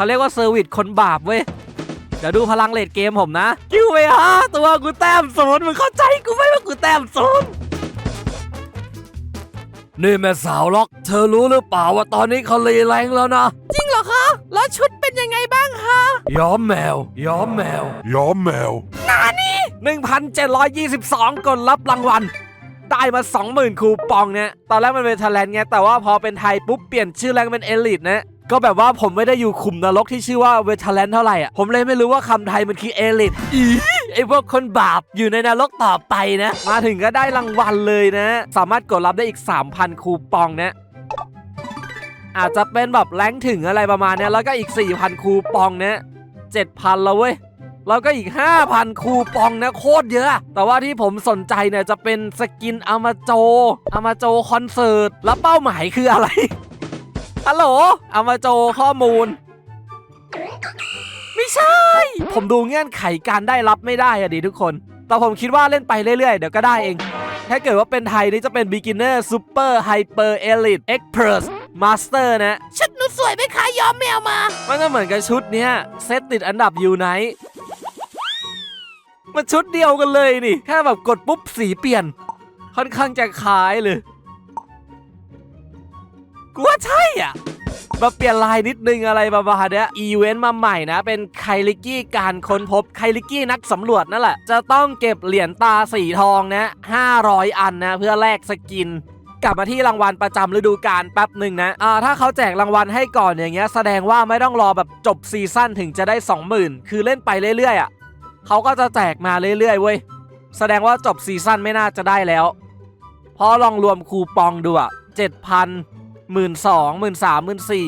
เขาเรียกว่าเซอร์วิสคนบาปเว้ยเดี๋ยวดูพลังเลดเกมผมนะคิวไปฮะตัวกูแต้มศูนย์มึงเข้าใจกูไหมว่ากูแต้มศูนย์นี่แม่สาวล็อก เธอรู้หรือเปล่าว่าตอนนี้เขารีแรงแล้วนะ จริงเหรอคะ แล้วชุดเป็นยังไงบ้างคะย้อมแมว ย้อมแมว ย้อมแมว1,722คนรับรางวัล ได้มา 20,000 คูปองเนี่ย ตอนแรกมันเป็นทแลนไง แต่ว่าพอเป็นไทยปุ๊บ เปลี่ยนชื่อแรงเป็นเอลิทนะ ก็แบบว่าผมไม่ได้อยู่ขุมนรกที่ชื่อว่าเวทแลนเท่าไหร่อะผมเลยไม่รู้ว่าคำไทยมันคือเอลิทอีไอพวกคนบาปอยู่ในนรกต่อไปนะ มาถึงก็ได้รางวัลเลยนะ สามารถกดรับได้อีก 3,000 คูปองนะอาจจะเป็นแบบแรงถึงอะไรประมาณเนี้ยแล้วก็อีก 4,000 คูปองเนี่ย7,000แล้วเว้ยแล้วก็อีก 5,000 คูปองนะโคตรเยอะ แต่ว่าที่ผมสนใจเนี่ยจะเป็นสกินอามาโจอามาโจคอนเสิร์ต แล้วเป้าหมายคืออะไร ฮัลโหลอามาโจข้อมูล ไม่ใช่ ผมดูเงื่อนไขการได้รับไม่ได้อะดิทุกคน แต่ผมคิดว่าเล่นไปเรื่อยๆ เดี๋ยวก็ได้เอง ถ้าเกิดว่าเป็นไทยนี่จะเป็น beginner super hyper elite expert master นะชุดหนูสวยไหมคะย้อมแมวมา มันก็เหมือนกับชุดเนี้ยเซตติดอันดับอยู่ไหนมันชุดเดียวกันเลยนี่ แค่แบบกดปุ๊บสีเปลี่ยน ค่อนข้างจะคล้ายเลย กูว่าใช่อะมาเปลี่ยนลายนิดนึงอะไรประมาณนี้อีเวนต์มาใหม่นะ เป็นไคลิกี้การค้นพบไคลิกี้นักสำรวจนั่นแหละ จะต้องเก็บเหรียญตาสีทองนะ500 อันนะ เพื่อแลกสกิน กลับมาที่รางวัลประจำฤดูกาลแป๊บหนึ่งนะอ่าถ้าเขาแจกรางวัลให้ก่อนอย่างเงี้ย แสดงว่าไม่ต้องรอแบบจบซีซั่นถึงจะได้ 20,000 คือเล่นไปเรื่อยๆอะเขาก็จะแจกมาเรื่อยๆเว้ยแสดงว่าจบซีซั่นไม่น่าจะได้แล้วพราะลองรวมคูปองดูอะเจ็ดพัน หมื่นสองหมื่นสามหมื่นสี่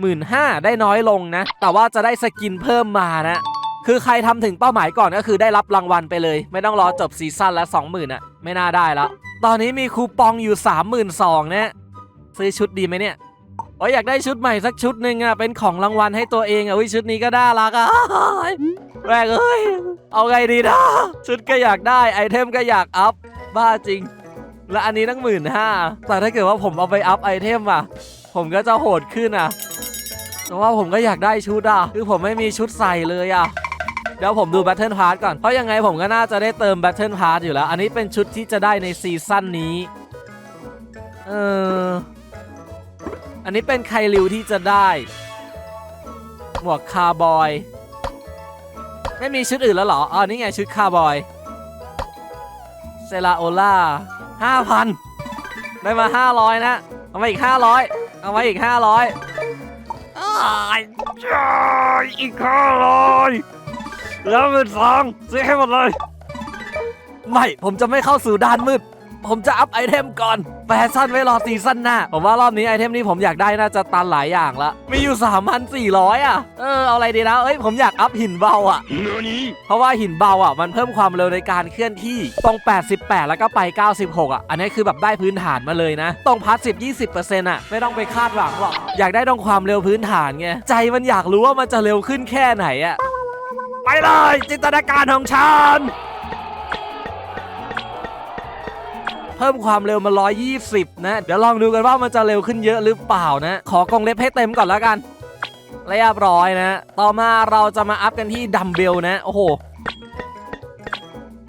หมื่นห้าได้น้อยลงนะ แต่ว่าจะได้สกินเพิ่มมานะคือใครทำถึงเป้าหมายก่อนก็คือได้รับรางวัลไปเลย ไม่ต้องรอจบซีซั่นละ20,000อะไม่น่าได้แล้วตอนนี้มีคูปองอยู่ 32,000นะซื้อชุดดีไหมเนี่ยโอ้ยอยากได้ชุดใหม่สักชุดหนึ่งอะเป็นของรางวัลให้ตัวเองอะวิชุดนี้ก็น่ารักอะแรกเอ้ยเอาไงดีนะชุดก็อยากได้ไอเทมก็อยากอัพบ้าจริง และอันนี้ตั้งหมื่นห้าแต่ถ้าเกิดว่าผมเอาไปอัพไอเทมอะ ผมก็จะโหดขึ้นอะ แต่ว่าผมก็อยากได้ชุดอะ คือผมไม่มีชุดใส่เลยอะ เดี๋ยวผมดู Battle Pass ก่อน เพราะยังไงผมก็น่าจะได้เติม Battle Pass อยู่แล้ว อันนี้เป็นชุดที่จะได้ในซีซั่นนี้ เออ อันนี้เป็นไคลิวที่จะได้ หมวกคาร์บอย ไม่มีชุดอื่นแล้วเหรอ อ๋อ นี่ไงชุดคาร์บอย เซราโอล่า ห้าพันได้มาห้าร้อยนะ เอามาอีกห้าร้อยเอามาอีกห้าร้อยอีกห้าร้อยแล้วเป็นสองซื้อให้หมดเลย ไม่ ผมจะไม่เข้าสู่ด้านมืด ผมจะอัพไอเทมก่อนแฟชั่นไว้รอซีซั่นหน้า ผมว่ารอบนี้ไอเทมนี้ผมอยากได้น่าจะตันหลายอย่างละ มีอยู่ 3,400 อะ เออ เอาอะไรดีนะเอ้ย ผมอยากอัพหินเบาอะ เพราะว่าหินเบาอะ มันเพิ่มความเร็วในการเคลื่อนที่ ตรง 88 แล้วก็ไป 96 อะ อันนี้คือแบบได้พื้นฐานมาเลยนะ ตรงพาส10 20%อะ ไม่ต้องไปคาดหวังหรอก อยากได้ตรงความเร็วพื้นฐานไง ใจมันอยากรู้ว่ามันจะเร็วขึ้นแค่ไหนอะ ไปเลยจินตนาการของฉัน พิ่มความเร็วมา 120 นะ เดี๋ยวลองดูกันว่ามันจะเร็วขึ้นเยอะหรือเปล่านะ ขอกรงเล็บให้เต็มก่อนแล้วกันเรียบร้อยนะ ต่อมาเราจะมาอัพกันที่ดัมเบลนะ โอ้โห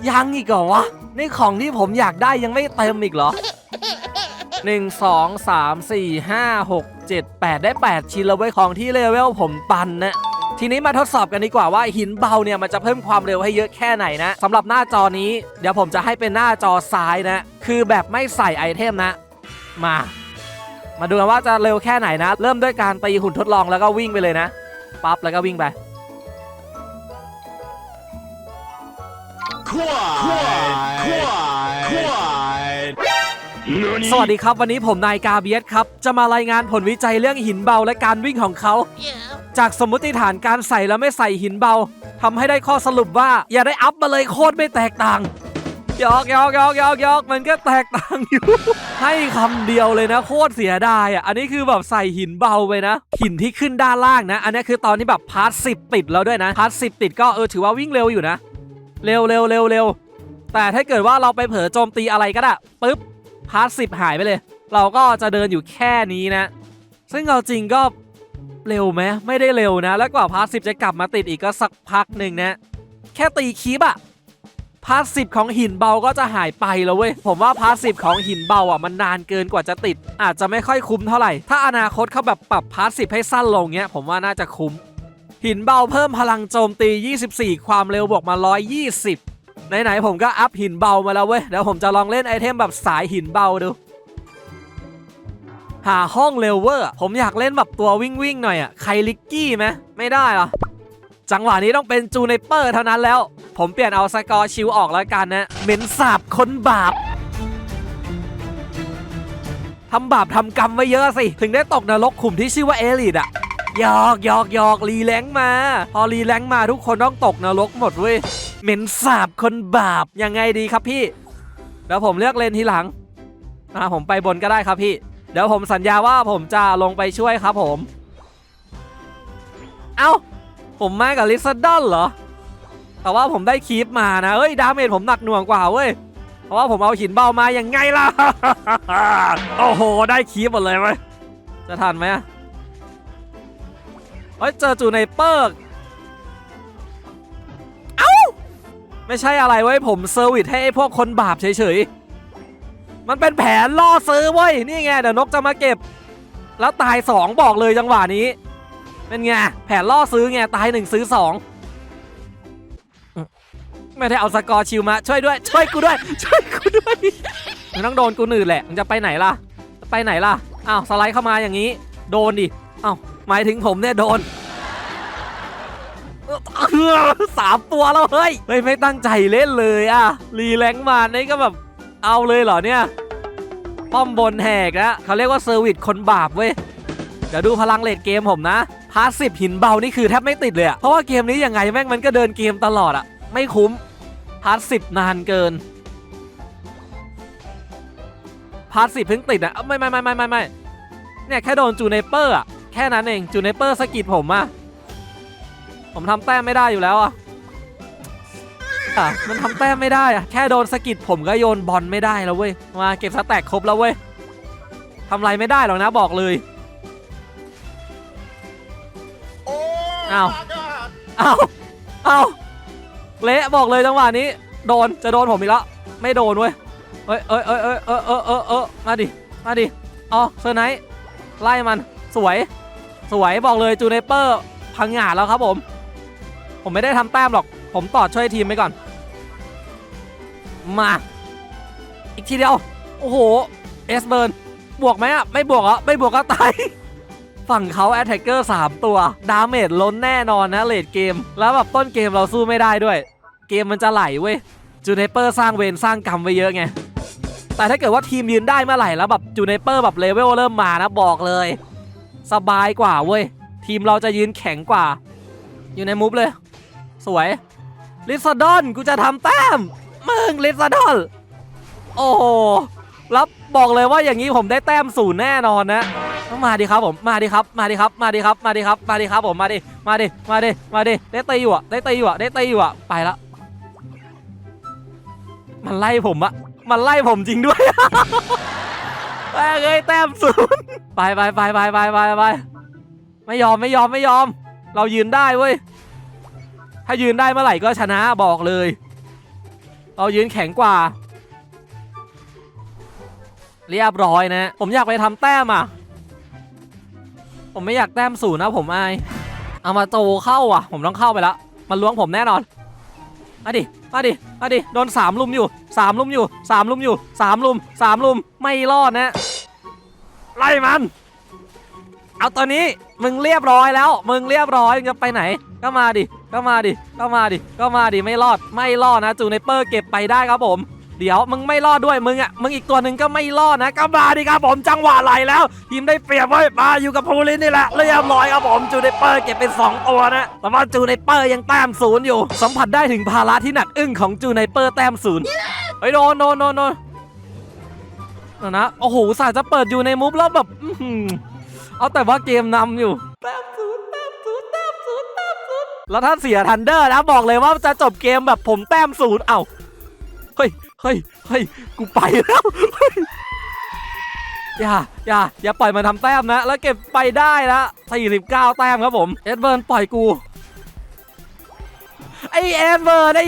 ยังอีกเหรอวะ นี่ของที่ผมอยากได้ยังไม่เต็มอีกเหรอ 1 2 3 4 5 6 7 8 ได้ 8 ชิ้นแล้วไว้ของที่เลเวลผมตันนะ ทีนี้มาทดสอบกันดีกว่าว่าหินเบาเนี่ยมันจะเพิ่มความเร็วให้เยอะแค่ไหนนะสำหรับหน้าจอนี้เดี๋ยวผมจะให้เป็นหน้าจอซ้ายนะ คือแบบไม่ใส่ไอเทมนะ มา มาดูกันว่าจะเร็วแค่ไหนนะ เริ่มด้วยการตีหุ่นทดลองแล้วก็วิ่งไปเลยนะปั๊บแล้วก็วิ่งไปสวัสดีครับวันนี้ผมนายกาเบียสครับ จะมารายงานผลวิจัยเรื่องหินเบาและการวิ่งของเขา จากสมมติฐานการใส่แล้วไม่ใส่หินเบาทำให้ได้ข้อสรุปว่าอย่าได้อัพมาเลยโคตรไม่แตกต่างยอกยอกยอกยอกยอกมันก็แตกต่างอยู่ ให้คำเดียวเลยนะ โคตรเสียดายอะอันนี้คือแบบใส่หินเบาไปนะ หินที่ขึ้นด้านล่างนะ อันนี้คือตอนที่แบบพาร์ทสิบติดแล้วด้วยนะพาร์ทสิบติดก็เออถือว่าวิ่งเร็วอยู่นะ เร็วเร็วเร็วเร็วแต่ถ้าเกิดว่าเราไปเผลอโจมตีอะไรก็ได้ปุ๊บพาร์ทสิบหายไปเลย เราก็จะเดินอยู่แค่นี้นะ ซึ่งเอาจริงก็ เร็วไหมไม่ได้เร็วนะ แล้วกว่าพาร์ทสิจะกลับมาติดอีกก็สักพักหนึ่งนะ แค่ตีคีบอะพาร์ทสิของหินเบาก็จะหายไปแล้วเว้ย ผมว่าพาร์ทสิของหินเบาอะมันนานเกินกว่าจะติด อาจจะไม่ค่อยคุ้มเท่าไหร่ ถ้าอนาคตเขาแบบปรับพาร์ทสิให้สั้นลงเงี้ย ผมว่าน่าจะคุ้ม หินเบาเพิ่มพลังโจมตี 24 ความเร็วบวกมา 120 ไหนๆผมก็อัพหินเบามาแล้วเว้ย เดี๋ยวผมจะลองเล่นไอเทมแบบสายหินเบาดู หาห้องเลเวอร์ ผมอยากเล่นแบบตัววิ่งวิ่งหน่อยอะไครลิกกี้ไหมไม่ได้หรอ จังหวะนี้ต้องเป็นจูเนเปอร์เท่านั้นแล้ว ผมเปลี่ยนเอาสกอร์ชิวออกแล้วกันนะเหม็นสาบคนบาปทำบาปทำกรรมไว้เยอะสิ ถึงได้ตกนรกขุมที่ชื่อว่าเอลิดอะยอกยอกยอกรีแลงมา พอรีแลงมาทุกคนต้องตกนรกหมดเว้ยเหม็นสาบคนบาปยังไงดีครับพี่เดี๋ยวผมเลือกเลนทีหลังอ่าผมไปบนก็ได้ครับพี่ เดี๋ยวผมสัญญาว่าผมจะลงไปช่วยครับผม เอ้า ผมมากับลิซดอนเหรอ แต่ว่าผมได้คีปมานะเฮ้ย ดาเมจผมหนักหน่วงกว่าเว้ย เพราะว่าผมเอาหินเบามาอย่างไงล่ะ โอ้โห ได้คีปหมดเลยเว้ยจะทันไหมอะเฮ้ย เจอจูในเปิร์กเอ้า ไม่ใช่อะไรเว้ย ผมเซอร์วิสให้ไอ้พวกคนบาปเฉยๆ มันเป็นแผนล่อซื้อเว้ยนี่ไงเดี๋ยวนกจะมาเก็บ แล้วตายสองบอกเลยจังหวะนี้ เป็นไงแผนล่อซื้อไงตายหนึ่งซื้อสองไม่ได้เอาสกอร์ชิวมา ช่วยด้วย ช่วยกูด้วย ช่วยกูด้วยมึงต้องโดนกูหนืดแหละมึงจะไปไหนล่ะจะไปไหนล่ะอ้าวสไลด์เข้ามาอย่างนี้ โดนดิอ้าวหมายถึงผมเนี่ยโดนสามตัวแล้วเฮ้ยเฮ้ยไม่ตั้งใจเล่นเลยอะรีแลงค์มานี่ก็แบบ เอาเลยเหรอเนี่ย ป้อมบนแหกนะเขาเรียกว่าเซอร์วิสคนบาปเว้ย เดี๋ยวดูพลังเลดเกมผมนะ พาร์ทสิบหินเบานี่คือแทบไม่ติดเลยอะเพราะว่าเกมนี้ยังไงแม่งมันก็เดินเกมตลอดอะไม่คุ้ม พาร์ทสิบนานเกิน พาร์ทสิบเพิ่งติดอะไม่ไม่ไม่ไม่ไม่ไม่เนี่ยแค่โดนจูเนเปอร์อะแค่นั้นเองจูเนเปอร์สกิดผมอะผมทำแต้มไม่ได้อยู่แล้วอะ อะมันทำแต้มไม่ได้อะแค่โดนสะกิดผมก็โยนบอลไม่ได้แล้วเว้ยมาเก็บสแต็กครบแล้วเว้ยทำอะไรไม่ได้หรอกนะบอกเลยอ้าวเอาเอาเละบอกเลยจังหวะนี้ โดนจะโดนผมอีกแล้วไม่โดนเว้ยเอ้ยเอ้ยเอ้ยเอ้ยเออเออเออเออมาดิมาดิอ๋อเซอร์ไนท์ไล่มันสวย สวยบอกเลยจูเนเปอร์พังงาดแล้วครับผม ผมไม่ได้ทำแต้มหรอก ผมต่อช่วยทีมไปก่อน มา อีกทีเดียว โอ้โห เอสเบิร์น บวกไหมอะ ไม่บวกอะไม่บวกก็ตาย ฝั่งเขาแอตแทกเกอร์3ตัว ดาเมจล้นแน่นอนนะเลดเกม แล้วแบบต้นเกมเราสู้ไม่ได้ด้วย เกมมันจะไหลเว้ย จูเนเปอร์สร้างเวรสร้างกรรมไว้เยอะไง แต่ถ้าเกิดว่าทีมยืนได้เมื่อไหร่แล้วแบบจูเนเปอร์แบบเลเวลเริ่มมานะบอกเลย สบายกว่าเว้ย ทีมเราจะยืนแข็งกว่า อยู่ในมูฟเลย สวยลิซดอนกูจะทำแต้ม มึงลิซาดอนโอ้โหแล้วบอกเลยว่าอย่างนี้ผมได้แต้มศูนย์แน่นอนนะมาดิครับผมมาดิครับมาดิครับมาดิครับมาดิครับมาดิครับผมมาดิมาดิมาดิมาดิได้ตีอยู่อะได้ตีอยู่อะได้ตีอยู่อะไปละมันไล่ผมอะมันไล่ผมจริงด้วยแม่เอ้ยแต้มศูนย์ไปไปไปไปไปไปไปไม่ยอมไม่ยอมไม่ยอม เรายืนได้เว้ยถ้ายืนได้เมื่อไหร่ก็ชนะบอกเลย เรายืนแข็งกว่า เรียบร้อยนะ ผมอยากไปทำแต้มอะ ผมไม่อยากแต้มศูนย์นะผมอาย เอามาโจเข้าอะ ผมต้องเข้าไปแล้วมันล้วงผมแน่นอนมาดิมาดิมาดิ โดนสามลุมอยู่สามลุมอยู่สามลุมอยู่สามลุมสามลุม ไม่รอดนะ ไล่มัน เอาตัวนี้ มึงเรียบร้อยแล้ว มึงเรียบร้อย มึงจะไปไหน ก็มาดิ ก็มาดิก็มาดิก็มาดิไม่รอดไม่รอดนะจูเนเปอร์เก็บไปได้ครับผม เดี๋ยวมึงไม่รอดด้วยมึงอะมึงอีกตัวหนึ่งก็ไม่รอดนะก็มาดิครับผมจังหวะไหลแล้วทีมได้เปรียบไว้มาอยู่กับพูลินนี่แหละเรียบร้อยครับผมจูเนเปอร์เก็บเป็น2ตัวนะแต่ว่าจูเนเปอร์ยังแต้มศูนย์อยู่ สัมผัสได้ถึงภาระที่หนักอึ้งของจูเนเปอร์แต้มศูนย์เฮ้โดนโดนโดนโดนนะโอ้โหสายจะเปิดอยู่ในมุฟแล้วแบบอื้อหือเอาแต่ว่าเกมนำอยู่ แล้วถ้าเสียทันเดอร์นะบอกเลยว่าจะจบเกมแบบผมแต้มศูนย์เอ้าเฮ้ยเฮ้ยเฮ้ยกูไปแล้วอย่าอย่าอย่าปล่อยมันทำแต้มนะ แล้วเก็บไปได้ละ49 แต้มครับผมเอ็ดเบิร์นปล่อยกู ไอเอ็ดเบิร์นไอ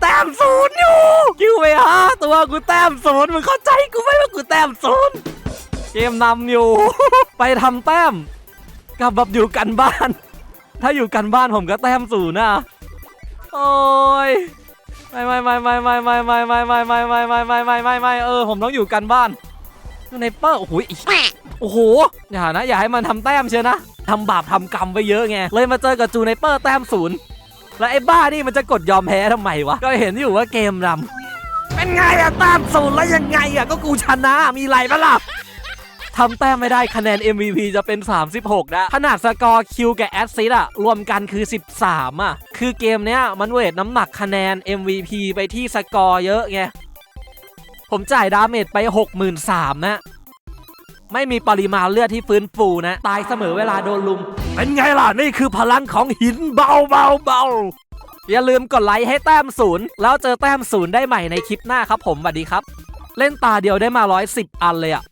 แต้มศูนย์อยู่คิวไปฮะตัวกูแต้มศูนย์มึงเข้าใจกูไหมว่ากูแต้มศูนย์เกมนำอยู่ ไปทำแต้มกับแบบอยู่กันบ้าน ถ้าอยู่กันบ้านผมก็แต้มศูนย์นะโอ้ยไม่ไม่ไม่ไม่ไม่ไม่ไม่ไม่ไม่ไม่ไม่ไม่ไม่ไม่ไม่ไม่เออผมต้องอยู่กันบ้านในเปอร์โอ้โหโอ้โหอย่านะอย่าให้มันทำแต้มเชียวนะทำบาปทำกรรมไปเยอะไงเลยมาเจอกับจูไนเปอร์แต้มศูนย์แล้วไอ้บ้านี่มันจะกดยอมแพ้ทำไมวะก็เห็นอยู่ว่าเกมรำเป็นไงอะแต้มศูนย์แล้วยังไงอะก็กูชนะมีไรปะล่ะ ทำแต้มไม่ได้คะแนน MVP จะเป็น 36 นะ ขนาดสกอร์คิวกับแอสซิสอะรวมกันคือ 13อะคือเกมเนี้ยมันเวทน้ำหนักคะแนน MVP ไปที่สกอร์เยอะไง ผมจ่ายดาเมจไป 63,000นะไม่มีปริมาณเลือดที่ฟื้นฟูนะ ตายเสมอเวลาโดนลุม เป็นไงล่ะ นี่คือพลังของหินเบาเบาเบาอย่าลืมกดไลค์ให้แต้มศูนย์แล้วเจอแต้มศูนย์ได้ใหม่ในคลิปหน้าครับผมสวัสดีครับ เล่นตาเดียวได้มา 110 อันเลยอะ